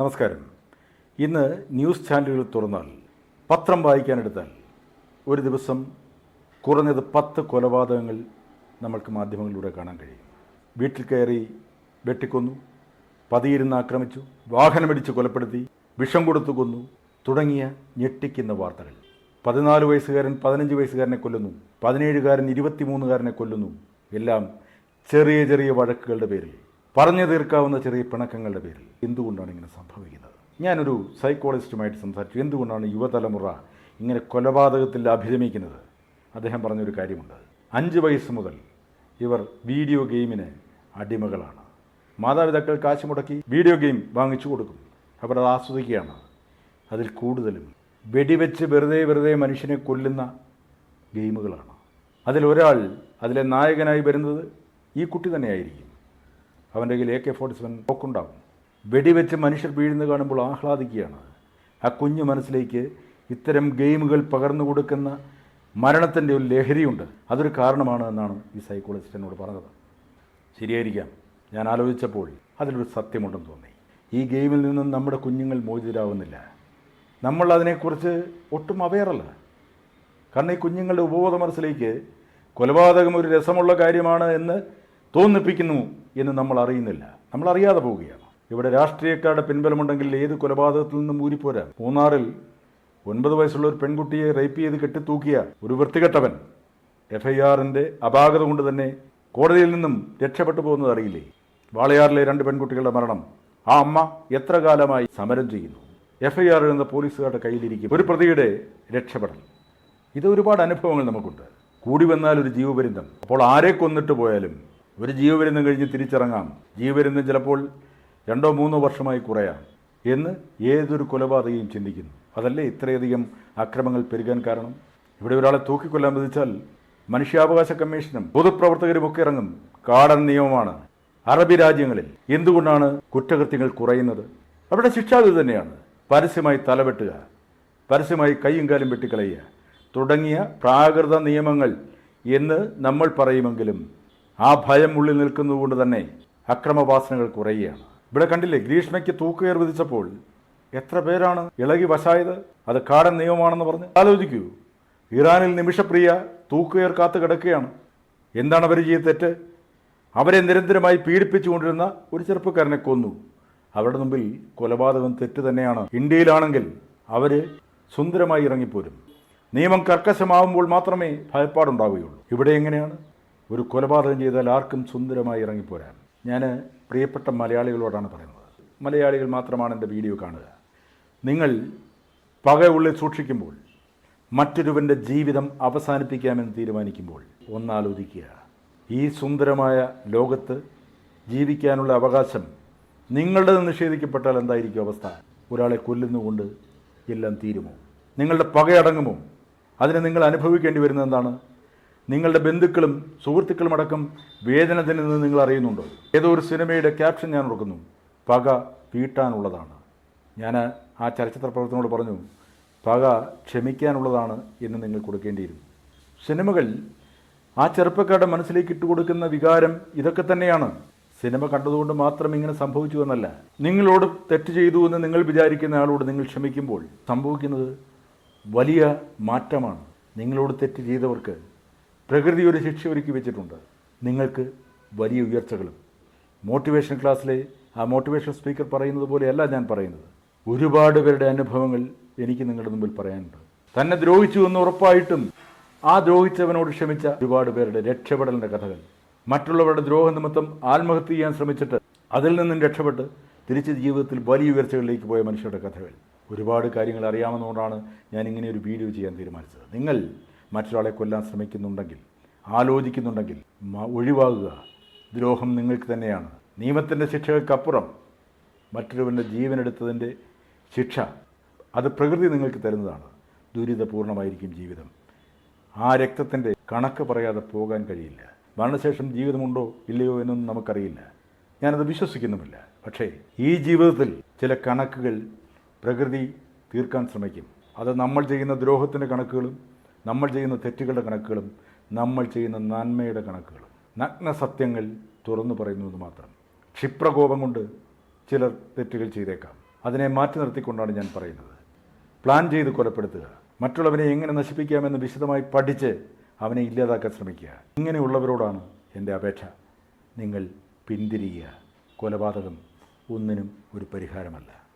നമസ്കാരം. ഇന്ന് ന്യൂസ് ചാനലുകൾ തുറന്നാൽ പത്രം വായിക്കാനെടുത്താൽ ഒരു ദിവസം കുറഞ്ഞത് പത്ത് കൊലപാതകങ്ങൾ നമ്മൾക്ക് മാധ്യമങ്ങളിലൂടെ കാണാൻ കഴിയും. വീട്ടിൽ കയറി വെട്ടിക്കൊന്നു പതിയിരുന്ന് ആക്രമിച്ചു വാഹനമിടിച്ച് കൊലപ്പെടുത്തി വിഷം കൊടുത്തു കൊന്നു തുടങ്ങിയ ഞെട്ടിക്കുന്ന വാർത്തകൾ. പതിനാല് വയസ്സുകാരൻ പതിനഞ്ച് വയസ്സുകാരനെ കൊല്ലുന്നു പതിനേഴുകാരൻ ഇരുപത്തിമൂന്നുകാരനെ കൊല്ലുന്നു എല്ലാം ചെറിയ ചെറിയ വഴക്കുകളുടെ പേരിൽ. പറഞ്ഞു തീർക്കാവുന്ന ചെറിയ പിണക്കങ്ങളുടെ പേരിൽ എന്തുകൊണ്ടാണ് ഇങ്ങനെ സംഭവിക്കുന്നത്? ഞാനൊരു സൈക്കോളജിസ്റ്റുമായിട്ട് സംസാരിച്ചു. എന്തുകൊണ്ടാണ് യുവതലമുറ ഇങ്ങനെ കൊലപാതകത്തിൽ അഭിരമിക്കുന്നത്? അദ്ദേഹം പറഞ്ഞൊരു കാര്യമുണ്ട്. അഞ്ച് വയസ്സ് മുതൽ ഇവർ വീഡിയോ ഗെയിമിന് അടിമകളാണ്. മാതാപിതാക്കൾ കാശ് മുടക്കി വീഡിയോ ഗെയിം വാങ്ങിച്ചു കൊടുക്കും. അവർ അത് ആസ്വദിക്കുകയാണ്. അതിൽ കൂടുതലും വെടിവെച്ച് വെറുതെ വെറുതെ മനുഷ്യനെ കൊല്ലുന്ന ഗെയിമുകളാണ്. അതിലൊരാൾ അതിലെ നായകനായി വരുന്നത് ഈ കുട്ടി തന്നെയായിരിക്കും. അവന്റെ കയ്യിൽ എ കെ ഫോർട്ടി സെവൻ പോക്കുണ്ടാകും വെടിവെച്ച് മനുഷ്യർ വീഴുന്നത് കാണുമ്പോൾ ആഹ്ലാദിക്കുകയാണ്. ആ കുഞ്ഞു മനസ്സിലേക്ക് ഇത്തരം ഗെയിമുകൾ പകർന്നു കൊടുക്കുന്ന മരണത്തിന്റെ ഒരു ലഹരിയുണ്ട്. അതൊരു കാരണമാണ് എന്നാണ് ഈ സൈക്കോളജിസ്റ്റ് എന്നോട് പറഞ്ഞത്. ശരിയായിരിക്കാം. ഞാൻ ആലോചിച്ചപ്പോൾ അതിലൊരു സത്യമുണ്ടെന്ന് തോന്നി. ഈ ഗെയിമിൽ നിന്നും നമ്മുടെ കുഞ്ഞുങ്ങൾ മോചിതരാകുന്നില്ല നമ്മൾ അതിനെക്കുറിച്ച് ഒട്ടും അവയറല്ല കാരണം ഈ കുഞ്ഞുങ്ങളുടെ ഉപബോധ മനസ്സിലേക്ക് കൊലപാതകം ഒരു രസമുള്ള കാര്യമാണ് എന്ന് തോന്നിപ്പിക്കുന്നു എന്ന് നമ്മൾ അറിയുന്നില്ല. നമ്മൾ അറിയാതെ പോവുകയാണ്. ഇവിടെ രാഷ്ട്രീയക്കാരുടെ പിൻബലമുണ്ടെങ്കിൽ ഏത് കൊലപാതകത്തിൽ നിന്നും ഊരിപ്പോരാ മൂന്നാറിൽ ഒൻപത് വയസ്സുള്ള ഒരു പെൺകുട്ടിയെ റേപ്പ് ചെയ്ത് കെട്ടിത്തൂക്കിയ ഒരു വൃത്തികെട്ടവൻ എഫ് ഐ ആറിന്റെ അപാകത കൊണ്ട് തന്നെ കോടതിയിൽ നിന്നും രക്ഷപ്പെട്ടു പോകുന്നത് അറിയില്ലേ? വാളയാറിലെ രണ്ട് പെൺകുട്ടികളുടെ മരണം. ആ അമ്മ എത്ര കാലമായി സമരം ചെയ്യുന്നു? എഫ് ഐ ആർ എന്ന പോലീസുകാരുടെ കയ്യിലിരിക്കും. ഒരു പ്രതിയുടെ രക്ഷപ്പെടൽ. ഇത് ഒരുപാട് അനുഭവങ്ങൾ നമുക്കുണ്ട്. കൂടി വന്നാൽ ഒരു ജീവപര്യന്തം. അപ്പോൾ ആരെ കൊന്നിട്ട് പോയാലും ഒരു ജീവപര്യന്തം കഴിഞ്ഞ് തിരിച്ചിറങ്ങാം. ജീവപര്യന്തം ചിലപ്പോൾ രണ്ടോ മൂന്നോ വർഷമായി കുറയാം എന്ന് ഏതൊരു കൊലപാതകയും ചിന്തിക്കുന്നു. അതല്ലേ ഇത്രയധികം അക്രമങ്ങൾ പെരുകാൻ കാരണം? ഇവിടെ ഒരാളെ തൂക്കിക്കൊല്ലാൻ വിധിച്ചാൽ മനുഷ്യാവകാശ കമ്മീഷനും പൊതുപ്രവർത്തകരും ഒക്കെ ഇറങ്ങും. കാടൻ നിയമമാണ്. അറബി രാജ്യങ്ങളിൽ എന്തുകൊണ്ടാണ് കുറ്റകൃത്യങ്ങൾ കുറയുന്നത്? അവിടെ ശിക്ഷാവിധി തന്നെയാണ്. പരസ്യമായി തലവെട്ടുക പരസ്യമായി കൈയും കാലും വെട്ടിക്കളയുക തുടങ്ങിയ പ്രാകൃത നിയമങ്ങൾ എന്ന് നമ്മൾ പറയുമെങ്കിലും ആ ഭയം ഉള്ളിൽ നിൽക്കുന്നതുകൊണ്ട് തന്നെ അക്രമവാസനകൾ കുറയുകയാണ്. ഇവിടെ കണ്ടില്ലേ ഗ്രീഷ്മയ്ക്ക് തൂക്കുകയർ വിധിച്ചപ്പോൾ എത്ര പേരാണ് ഇളകി വശായത്? അത് കാടൻ നിയമമാണെന്ന് പറഞ്ഞ് ആലോചിക്കൂ. ഇറാനിൽ നിമിഷപ്രിയ തൂക്കുകയർ കാത്തു കിടക്കുകയാണ്. എന്താണ് അവർ ചെയ്ത തെറ്റ്? അവരെ നിരന്തരമായി പീഡിപ്പിച്ചുകൊണ്ടിരുന്ന ഒരു ചെറുപ്പക്കാരനെ കൊന്നു. അവരുടെ മുമ്പിൽ കൊലപാതകം തെറ്റ് തന്നെയാണ്. ഇന്ത്യയിലാണെങ്കിൽ അവർ സുന്ദരമായി ഇറങ്ങിപ്പോരും. നിയമം കർക്കശമാവുമ്പോൾ മാത്രമേ ഭയപ്പാടുണ്ടാവുകയുള്ളൂ. ഇവിടെ എങ്ങനെയാണ്? ഒരു കൊലപാതകം ചെയ്താൽ ആർക്കും സുന്ദരമായി ഇറങ്ങിപ്പോരാൻ. ഞാൻ പ്രിയപ്പെട്ട മലയാളികളോടാണ് പറയുന്നത്. മലയാളികൾ മാത്രമാണ് എന്റെ വീഡിയോ കാണുക. നിങ്ങൾ പക ഉള്ളിൽ സൂക്ഷിക്കുമ്പോൾ മറ്റൊരുവന്റെ ജീവിതം അവസാനിപ്പിക്കാമെന്ന് തീരുമാനിക്കുമ്പോൾ ഒന്നാലോചിക്കുക. ഈ സുന്ദരമായ ലോകത്ത് ജീവിക്കാനുള്ള അവകാശം നിങ്ങളുടെ നിഷേധിക്കപ്പെട്ടാൽ എന്തായിരിക്കും അവസ്ഥ? ഒരാളെ കൊല്ലുന്നുകൊണ്ട് എല്ലാം തീരുമോ? നിങ്ങളുടെ പകയടങ്ങുമോ അതിനെ നിങ്ങൾ അനുഭവിക്കേണ്ടി വരുന്നത് എന്താണ്? നിങ്ങളുടെ ബന്ധുക്കളും സുഹൃത്തുക്കളും അടക്കം വേദന നിന്ന് നിങ്ങൾ അറിയുന്നുണ്ടോ? ഏതോ ഒരു സിനിമയുടെ ക്യാപ്ഷൻ ഞാൻ ഓർക്കുന്നു. പക വീട്ടാനുള്ളതാണ്. ഞാൻ ആ ചലച്ചിത്ര പ്രവർത്തനോട് പറഞ്ഞു പക ക്ഷമിക്കാനുള്ളതാണ് എന്ന് നിങ്ങൾ കൊടുക്കേണ്ടിയിരുന്നു. സിനിമകൾ ആ ചെറുപ്പക്കാരുടെ മനസ്സിലേക്ക് ഇട്ടുകൊടുക്കുന്ന വികാരം ഇതൊക്കെ തന്നെയാണ്. സിനിമ കണ്ടതുകൊണ്ട് മാത്രം ഇങ്ങനെ സംഭവിച്ചു എന്നല്ല. നിങ്ങളോട് തെറ്റ് ചെയ്തു എന്ന് നിങ്ങൾ വിചാരിക്കുന്ന ആളോട് നിങ്ങൾ ക്ഷമിക്കുമ്പോൾ സംഭവിക്കുന്നത് വലിയ മാറ്റമാണ്. നിങ്ങളോട് തെറ്റ് ചെയ്തവർക്ക് പ്രകൃതി ഒരു ശിക്ഷ ഒരുക്കി വെച്ചിട്ടുണ്ട്. നിങ്ങൾക്ക് വലിയ ഉയർച്ചകളും. മോട്ടിവേഷൻ ക്ലാസ്സിലെ ആ മോട്ടിവേഷൻ സ്പീക്കർ പറയുന്നത് പോലെയല്ല ഞാൻ പറയുന്നത്. ഒരുപാട് പേരുടെ അനുഭവങ്ങൾ എനിക്ക് നിങ്ങളുടെ മുമ്പിൽ പറയാനുണ്ട്. തന്നെ ദ്രോഹിച്ചു എന്ന് ഉറപ്പായിട്ടും ആ ദ്രോഹിച്ചവനോട് ക്ഷമിച്ച ഒരുപാട് പേരുടെ രക്ഷപ്പെടലിന്റെ കഥകൾ. മറ്റുള്ളവരുടെ ദ്രോഹ നിമിത്തം ആത്മഹത്യ ചെയ്യാൻ ശ്രമിച്ചിട്ട് അതിൽ നിന്നും രക്ഷപ്പെട്ട് തിരിച്ച് ജീവിതത്തിൽ വലിയ ഉയർച്ചകളിലേക്ക് പോയ മനുഷ്യരുടെ കഥകൾ. ഒരുപാട് കാര്യങ്ങൾ അറിയാമെന്നുകൊണ്ടാണ് ഞാൻ ഇങ്ങനെ ഒരു വീഡിയോ ചെയ്യാൻ തീരുമാനിച്ചത്. നിങ്ങൾ മറ്റൊരാളെ കൊല്ലാൻ ശ്രമിക്കുന്നുണ്ടെങ്കിൽ ആലോചിക്കുന്നുണ്ടെങ്കിൽ ഒഴിവാകുക. ദ്രോഹം നിങ്ങൾക്ക് തന്നെയാണ്. നിയമത്തിന്റെ ശിക്ഷകൾക്കപ്പുറം മറ്റൊരുവന്റെ ജീവനെടുത്തതിന്റെ ശിക്ഷ അത് പ്രകൃതി നിങ്ങൾക്ക് തരുന്നതാണ്. ദുരിതപൂർണമായിരിക്കും ജീവിതം. ആ രക്തത്തിന്റെ കണക്ക് പറയാതെ പോകാൻ കഴിയില്ല. മരണശേഷം ജീവിതമുണ്ടോ ഇല്ലയോ എന്നൊന്നും നമുക്കറിയില്ല. ഞാനത് വിശ്വസിക്കുന്നുമില്ല. പക്ഷേ ഈ ജീവിതത്തിൽ ചില കണക്കുകൾ പ്രകൃതി തീർക്കാൻ ശ്രമിക്കും. അത് നമ്മൾ ചെയ്യുന്ന ദ്രോഹത്തിന്റെ കണക്കുകളും നമ്മൾ ചെയ്യുന്ന തെറ്റുകളുടെ കണക്കുകളും നമ്മൾ ചെയ്യുന്ന നന്മയുടെ കണക്കുകളും. നഗ്ന സത്യങ്ങൾ തുറന്നു പറയുന്നത് മാത്രം. ക്ഷിപ്രകോപം കൊണ്ട് ചിലർ തെറ്റുകൾ ചെയ്തേക്കാം. അതിനെ മാറ്റി നിർത്തിക്കൊണ്ടാണ് ഞാൻ പറയുന്നത്. പ്ലാൻ ചെയ്ത് കൊലപ്പെടുത്തുക. മറ്റുള്ളവനെ എങ്ങനെ നശിപ്പിക്കാമെന്ന് വിശദമായി പഠിച്ച് അവനെ ഇല്ലാതാക്കാൻ ശ്രമിക്കുക. ഇങ്ങനെയുള്ളവരോടാണ് എന്റെ അപേക്ഷ. നിങ്ങൾ പിന്തിരിയുക. കൊലപാതകം ഒന്നിനും ഒരു പരിഹാരമല്ല.